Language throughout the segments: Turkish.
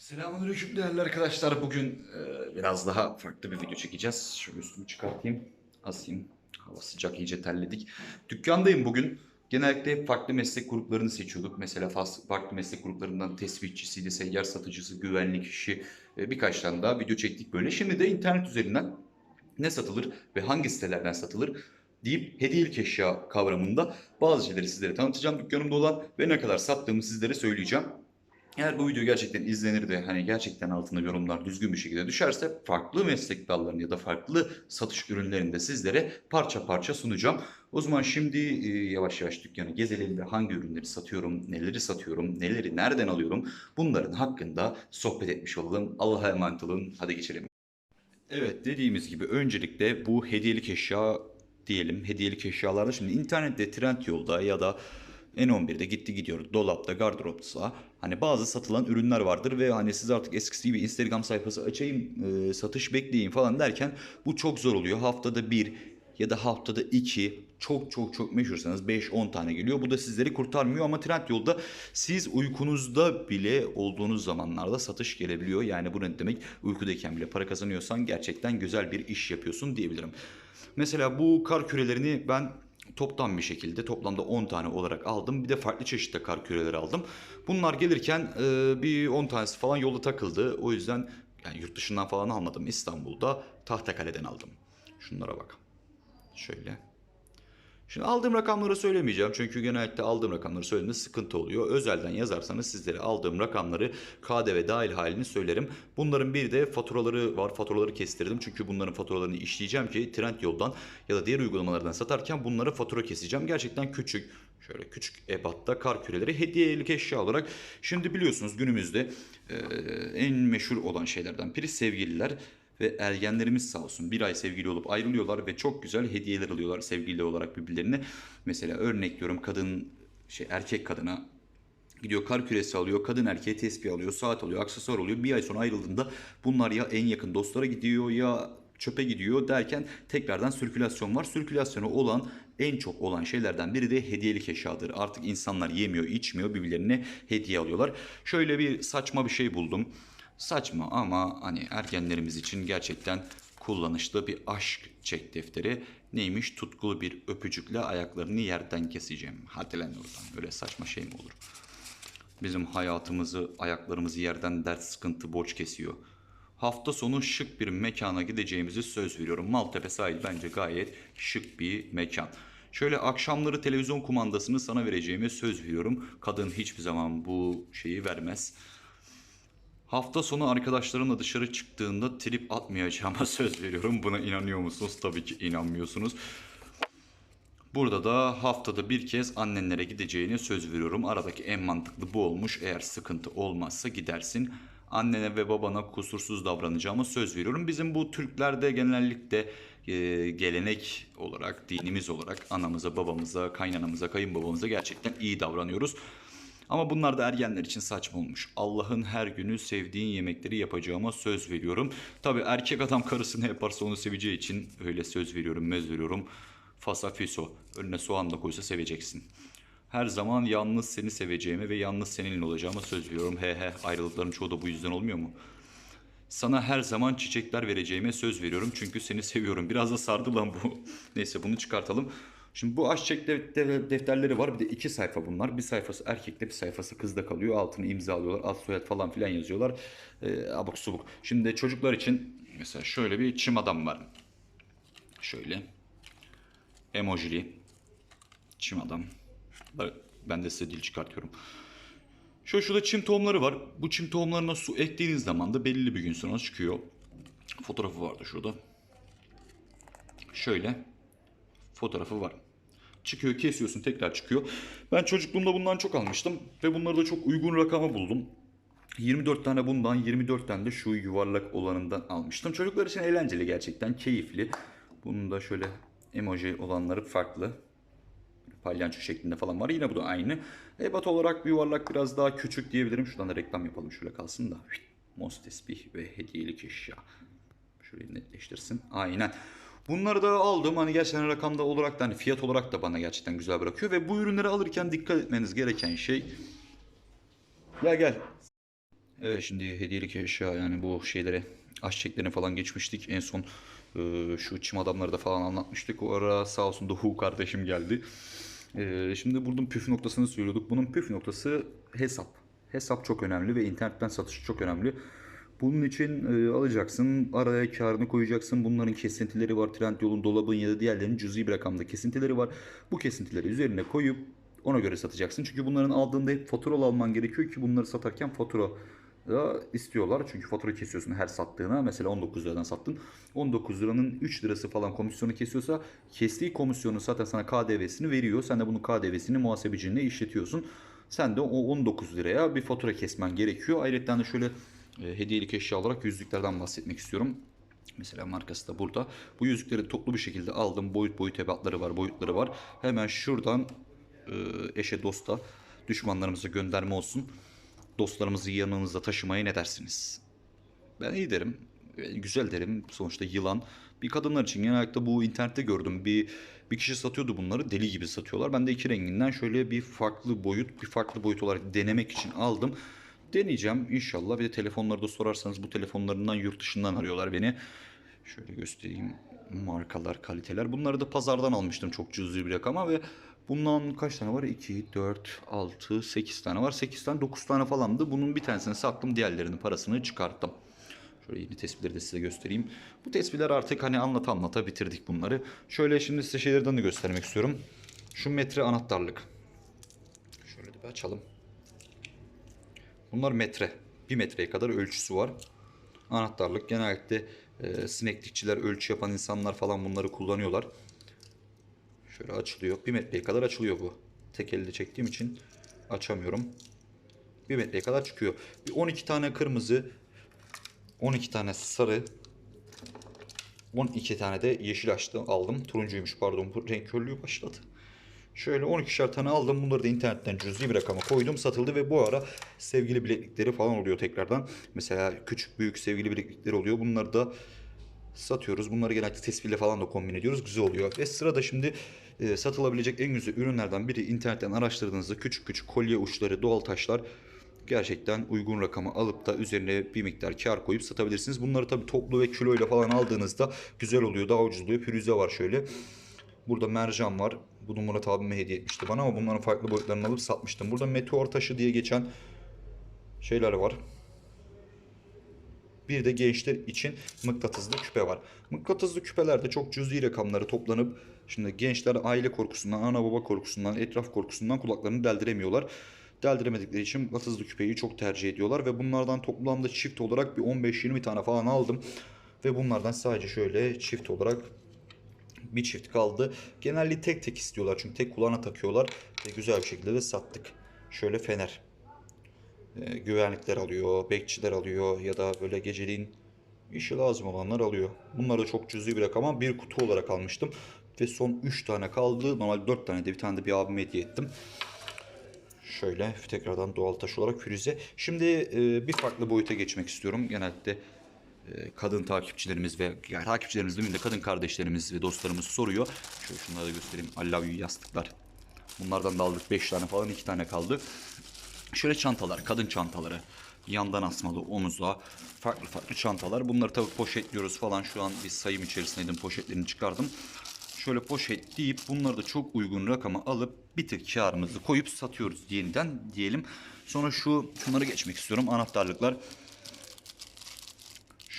Selamünaleyküm değerli arkadaşlar. Bugün e, biraz daha farklı bir video çekeceğiz. Şöyle üstümü çıkartayım, asayım. Hava sıcak, iyice terledik. Dükkandayım bugün. Genellikle farklı meslek gruplarını seçiyorduk. Mesela farklı meslek gruplarından tespitçisiydi, seyyar satıcısı, güvenlik işi e, birkaç tane daha video çektik böyle. Şimdi de internet üzerinden ne satılır ve hangi sitelerden satılır deyip hediyelik eşya kavramında bazı şeyleri sizlere tanıtacağım dükkanımda olan ve ne kadar sattığımı sizlere söyleyeceğim. Eğer bu video gerçekten izlenir de hani gerçekten altına yorumlar düzgün bir şekilde düşerse farklı meslek dallarını ya da farklı satış ürünlerini de sizlere parça parça sunacağım. O zaman şimdi e, yavaş yavaş dükkanı gezelim ve hangi ürünleri satıyorum, neleri satıyorum, neleri nereden alıyorum bunların hakkında sohbet etmiş olalım. Allah'a emanet olun. Hadi geçelim. Evet dediğimiz gibi öncelikle bu hediyelik eşya diyelim. Hediyelik eşyalarda şimdi internette Trendyol'da ya da N11'de gitti gidiyor dolapta gardıropta hani bazı satılan ürünler vardır ve hani siz artık eskisi gibi Instagram sayfası açayım e, satış bekleyin falan derken bu çok zor oluyor. Haftada bir ya da haftada iki çok çok çok meşhursanız 5-10 tane geliyor. Bu da sizleri kurtarmıyor ama Trendyol'da siz uykunuzda bile olduğunuz zamanlarda satış gelebiliyor. Yani bu ne demek? Uykudayken bile para kazanıyorsan gerçekten güzel bir iş yapıyorsun diyebilirim. Mesela bu kar kürelerini ben toptan bir şekilde toplamda 10 tane olarak aldım. Bir de farklı çeşitte kar küreleri aldım. Bunlar gelirken e, bir 10 tanesi falan yolda takıldı. O yüzden yani yurt dışından falan almadım. İstanbul'da Tahtakale'den aldım. Şunlara bak. Şöyle. Şimdi aldığım rakamları söylemeyeceğim çünkü genellikle aldığım rakamları söylediğimde sıkıntı oluyor. Özelden yazarsanız sizlere aldığım rakamları KDV dahil halini söylerim. Bunların bir de faturaları var. Faturaları kestirdim çünkü bunların faturalarını işleyeceğim ki Trendyol'dan ya da diğer uygulamalardan satarken bunları fatura keseceğim. Gerçekten küçük şöyle küçük ebatta kar küreleri hediyelik eşya olarak. Şimdi biliyorsunuz günümüzde e, en meşhur olan şeylerden biri sevgililer ve ergenlerimiz sağ olsun bir ay sevgili olup ayrılıyorlar ve çok güzel hediyeler alıyorlar sevgili olarak birbirlerine. Mesela örnek diyorum kadın şey erkek kadına Gidiyor kar küresi alıyor, kadın erkeğe tespih alıyor, saat alıyor, aksesuar alıyor. Bir ay sonra ayrıldığında bunlar ya en yakın dostlara gidiyor ya çöpe gidiyor derken tekrardan sirkülasyon var. Sirkülasyonu olan en çok olan şeylerden biri de hediyelik eşyadır. Artık insanlar yemiyor, içmiyor, birbirlerine hediye alıyorlar. Şöyle bir saçma bir şey buldum. Saçma ama hani ergenlerimiz için gerçekten kullanışlı bir aşk çek defteri. Neymiş? Tutkulu bir öpücükle ayaklarını yerden keseceğim. Hadi lan oradan. Öyle saçma şey mi olur? Bizim hayatımızı, ayaklarımızı yerden dert, sıkıntı, borç kesiyor. Hafta sonu şık bir mekana gideceğimizi söz veriyorum. Maltepe sahil bence gayet şık bir mekan. Şöyle akşamları televizyon kumandasını sana vereceğime söz veriyorum. Kadın hiçbir zaman bu şeyi vermez. Hafta sonu arkadaşlarımla dışarı çıktığında trip atmayacağıma söz veriyorum. Buna inanıyor musunuz? Tabii ki inanmıyorsunuz. Burada da haftada bir kez annenlere gideceğine söz veriyorum. Aradaki en mantıklı bu olmuş. Eğer sıkıntı olmazsa gidersin. Annene ve babana kusursuz davranacağıma söz veriyorum. Bizim bu Türklerde genellikle e, gelenek olarak, dinimiz olarak anamıza, babamıza, kaynanamıza, kayınbabamıza gerçekten iyi davranıyoruz. Ama bunlar da ergenler için saçma olmuş. Allah'ın her günü sevdiğin yemekleri yapacağıma söz veriyorum. Tabi erkek adam karısını yaparsa onu seveceği için öyle söz veriyorum, mez veriyorum. Fasa fiso. Önüne soğan da koysa seveceksin. Her zaman yalnız seni seveceğime ve yalnız seninle olacağıma söz veriyorum. He he ayrılıkların çoğu da bu yüzden olmuyor mu? Sana her zaman çiçekler vereceğime söz veriyorum çünkü seni seviyorum. Biraz da sardı lan bu. Neyse bunu çıkartalım. Şimdi bu aşk çek de- de- defterleri var. Bir de iki sayfa bunlar. Bir sayfası erkekte bir sayfası kızda kalıyor. Altını imzalıyorlar. Ad soyad falan filan yazıyorlar. Ee, abuk subuk. Şimdi çocuklar için mesela şöyle bir çim adam var. Şöyle. Emojili. Çim adam. Ben de size dil çıkartıyorum. Şöyle şurada çim tohumları var. Bu çim tohumlarına su ektiğiniz zaman da belli bir gün sonra çıkıyor. Fotoğrafı vardı şurada. Şöyle fotoğrafı var. Çıkıyor kesiyorsun tekrar çıkıyor. Ben çocukluğumda bundan çok almıştım ve bunları da çok uygun rakama buldum. 24 tane bundan 24 tane de şu yuvarlak olanından almıştım. Çocuklar için eğlenceli gerçekten keyifli. Bunun da şöyle emoji olanları farklı. Palyanço şeklinde falan var. Yine bu da aynı. Ebat olarak bir yuvarlak biraz daha küçük diyebilirim. Şuradan da reklam yapalım şöyle kalsın da. Mos tesbih ve hediyelik eşya. Şöyle netleştirsin. Aynen. Bunları da aldım. Hani gerçekten rakamda olarak da hani fiyat olarak da bana gerçekten güzel bırakıyor. Ve bu ürünleri alırken dikkat etmeniz gereken şey... Gel gel. Evet şimdi hediyelik eşya yani bu şeylere aş çeklerini falan geçmiştik. En son e, şu çim adamları da falan anlatmıştık. O ara sağ olsun Doğu kardeşim geldi. E, şimdi bunun püf noktasını söylüyorduk. Bunun püf noktası hesap. Hesap çok önemli ve internetten satış çok önemli. Bunun için e, alacaksın, araya karını koyacaksın. Bunların kesintileri var. Trendyol'un, dolabın ya da diğerlerinin cüzi bir rakamda kesintileri var. Bu kesintileri üzerine koyup ona göre satacaksın. Çünkü bunların aldığında hep faturalı alman gerekiyor ki bunları satarken fatura da istiyorlar. Çünkü fatura kesiyorsun her sattığına. Mesela 19 liradan sattın. 19 liranın 3 lirası falan komisyonu kesiyorsa kestiği komisyonu zaten sana KDV'sini veriyor. Sen de bunun KDV'sini muhasebecinle işletiyorsun. Sen de o 19 liraya bir fatura kesmen gerekiyor. Ayrıca de şöyle hediyelik eşya olarak yüzüklerden bahsetmek istiyorum. Mesela markası da burada. Bu yüzükleri toplu bir şekilde aldım. Boyut boyut ebatları var, boyutları var. Hemen şuradan e, eşe dosta düşmanlarımıza gönderme olsun. Dostlarımızı yanınızda taşımaya ne dersiniz? Ben iyi derim. E, Güzel derim. Sonuçta yılan. Bir kadınlar için genellikle bu internette gördüm. Bir bir kişi satıyordu bunları. Deli gibi satıyorlar. Ben de iki renginden şöyle bir farklı boyut, bir farklı boyut olarak denemek için aldım. Deneyeceğim inşallah. Bir de telefonları da sorarsanız bu telefonlarından yurt dışından arıyorlar beni. Şöyle göstereyim markalar, kaliteler. Bunları da pazardan almıştım çok cüzi bir rakama ve bundan kaç tane var? 2, 4, 6, 8 tane var. 8 tane, 9 tane falandı. Bunun bir tanesini sattım, diğerlerinin parasını çıkarttım. Şöyle yeni tespitleri de size göstereyim. Bu tespitler artık hani anlata anlata bitirdik bunları. Şöyle şimdi size şeylerden de göstermek istiyorum. Şu metre anahtarlık. Şöyle de bir açalım. Bunlar metre. Bir metreye kadar ölçüsü var. Anahtarlık genellikle e, sineklikçiler, ölçü yapan insanlar falan bunları kullanıyorlar. Şöyle açılıyor. Bir metreye kadar açılıyor bu. Tek elde çektiğim için açamıyorum. Bir metreye kadar çıkıyor. Bir 12 tane kırmızı, 12 tane sarı, 12 tane de yeşil açtı aldım. Turuncuymuş pardon bu renk körlüğü başladı. Şöyle 12'şer tane aldım. Bunları da internetten cüzi bir rakama koydum. Satıldı ve bu ara sevgili bileklikleri falan oluyor tekrardan. Mesela küçük büyük sevgili bileklikleri oluyor. Bunları da satıyoruz. Bunları genellikle tespihle falan da kombin ediyoruz. Güzel oluyor. Ve sırada şimdi e, satılabilecek en güzel ürünlerden biri internetten araştırdığınızda küçük küçük kolye uçları, doğal taşlar gerçekten uygun rakama alıp da üzerine bir miktar kar koyup satabilirsiniz. Bunları tabii toplu ve kiloyla falan aldığınızda güzel oluyor. Daha ucuz oluyor. Pürüze var şöyle. Burada mercan var. Bunu Murat abime hediye etmişti bana ama bunların farklı boyutlarını alıp satmıştım. Burada meteor taşı diye geçen şeyler var. Bir de gençler için mıknatıslı küpe var. Mıknatıslı küpelerde çok cüzi rakamları toplanıp şimdi gençler aile korkusundan, ana baba korkusundan, etraf korkusundan kulaklarını deldiremiyorlar. Deldiremedikleri için mıknatıslı küpeyi çok tercih ediyorlar ve bunlardan toplamda çift olarak bir 15-20 tane falan aldım. Ve bunlardan sadece şöyle çift olarak bir çift kaldı. Genellikle tek tek istiyorlar çünkü tek kulağına takıyorlar ve güzel bir şekilde de sattık. Şöyle fener. Ee, güvenlikler alıyor, bekçiler alıyor ya da böyle geceliğin işi lazım olanlar alıyor. Bunları da çok cüzi bir rakam ama bir kutu olarak almıştım. Ve son 3 tane kaldı. Normal 4 tane de bir tane de bir abime hediye ettim. Şöyle tekrardan doğal taş olarak pürüze. Şimdi e, bir farklı boyuta geçmek istiyorum. Genellikle e, kadın takipçilerimiz ve yani takipçilerimiz değil de kadın kardeşlerimiz ve dostlarımız soruyor. Şöyle şunları da göstereyim. I love you yastıklar. Bunlardan da aldık 5 tane falan 2 tane kaldı. Şöyle çantalar, kadın çantaları. Yandan asmalı omuza farklı farklı çantalar. Bunları tabii poşetliyoruz falan. Şu an bir sayım içerisindeydim. Poşetlerini çıkardım. Şöyle poşet deyip bunları da çok uygun rakama alıp bir tık karımızı koyup satıyoruz yeniden diyelim. Sonra şu şunları geçmek istiyorum. Anahtarlıklar.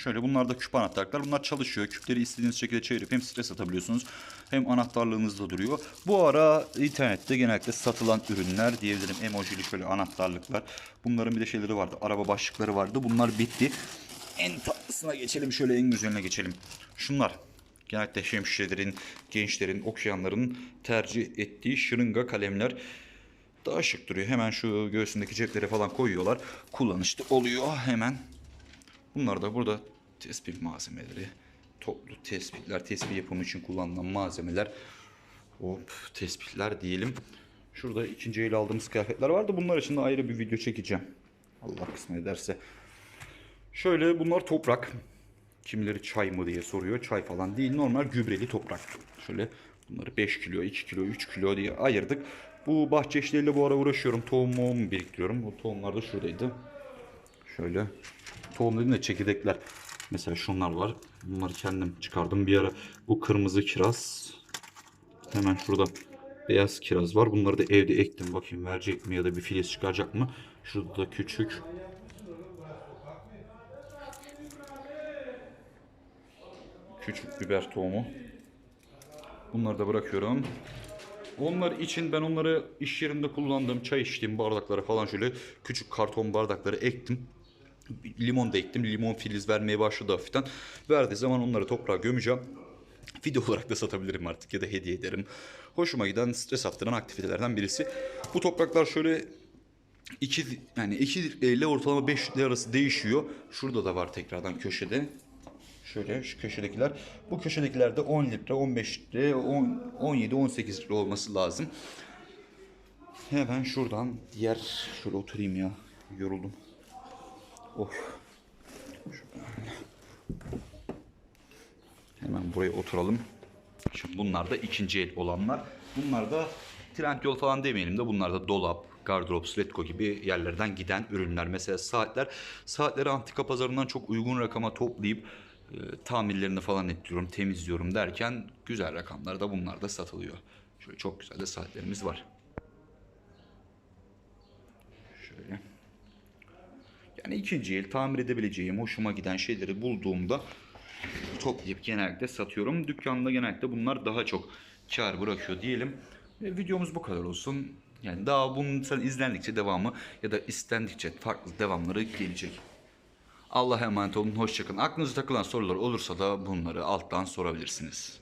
Şöyle bunlar da küp anahtarlıklar. Bunlar çalışıyor. Küpleri istediğiniz şekilde çevirip hem stres atabiliyorsunuz hem anahtarlığınızda duruyor. Bu ara internette genellikle satılan ürünler diyebilirim. Emojili şöyle anahtarlıklar. Bunların bir de şeyleri vardı. Araba başlıkları vardı. Bunlar bitti. En tatlısına geçelim. Şöyle en güzeline geçelim. Şunlar. Genellikle şemsiyelerin, gençlerin, okuyanların tercih ettiği şırınga kalemler daha şık duruyor. Hemen şu göğsündeki ceplere falan koyuyorlar. Kullanışlı oluyor hemen. Bunlar da burada tespih malzemeleri. Toplu tespihler, tespih yapımı için kullanılan malzemeler. Hop tespihler diyelim. Şurada ikinci el aldığımız kıyafetler vardı. Bunlar için de ayrı bir video çekeceğim. Allah kısmet ederse. Şöyle bunlar toprak. Kimileri çay mı diye soruyor. Çay falan değil. Normal gübreli toprak. Şöyle bunları 5 kilo, 2 kilo, 3 kilo diye ayırdık. Bu bahçe işleriyle bu ara uğraşıyorum. Tohum moğum biriktiriyorum. O tohumlar da şuradaydı. Şöyle tohum dediğim de çekirdekler. Mesela şunlar var. Bunları kendim çıkardım bir ara. Bu kırmızı kiraz. Hemen şurada beyaz kiraz var. Bunları da evde ektim. Bakayım verecek mi ya da bir filiz çıkaracak mı? Şurada da küçük. Küçük biber tohumu. Bunları da bırakıyorum. Onlar için ben onları iş yerinde kullandığım çay içtiğim bardaklara falan şöyle küçük karton bardakları ektim. Limon da ektim. Limon filiz vermeye başladı hafiften. Verdiği zaman onları toprağa gömeceğim. Video olarak da satabilirim artık ya da hediye ederim. Hoşuma giden stres attıran aktivitelerden birisi. Bu topraklar şöyle 2 yani 2 litre ile ortalama 5 litre arası değişiyor. Şurada da var tekrardan köşede. Şöyle şu köşedekiler. Bu köşedekiler de 10 litre, 15 litre, 10, 17, 18 litre olması lazım. Hemen şuradan diğer şöyle oturayım ya. Yoruldum. Şöyle. Hemen buraya oturalım. Şimdi bunlar da ikinci el olanlar. Bunlar da Trendyol falan demeyelim de bunlar da dolap, gardırop, Sletco gibi yerlerden giden ürünler. Mesela saatler. Saatleri antika pazarından çok uygun rakama toplayıp e, tamirlerini falan ettiriyorum, temizliyorum derken güzel rakamlar da bunlar da satılıyor. Şöyle çok güzel de saatlerimiz var. Şöyle. Yani ikinci el tamir edebileceğim, hoşuma giden şeyleri bulduğumda toplayıp genellikle satıyorum. Dükkanda genellikle bunlar daha çok kar bırakıyor diyelim. Ve videomuz bu kadar olsun. Yani daha bunun sen izlendikçe devamı ya da istendikçe farklı devamları gelecek. Allah'a emanet olun. Hoşçakalın. Aklınıza takılan sorular olursa da bunları alttan sorabilirsiniz.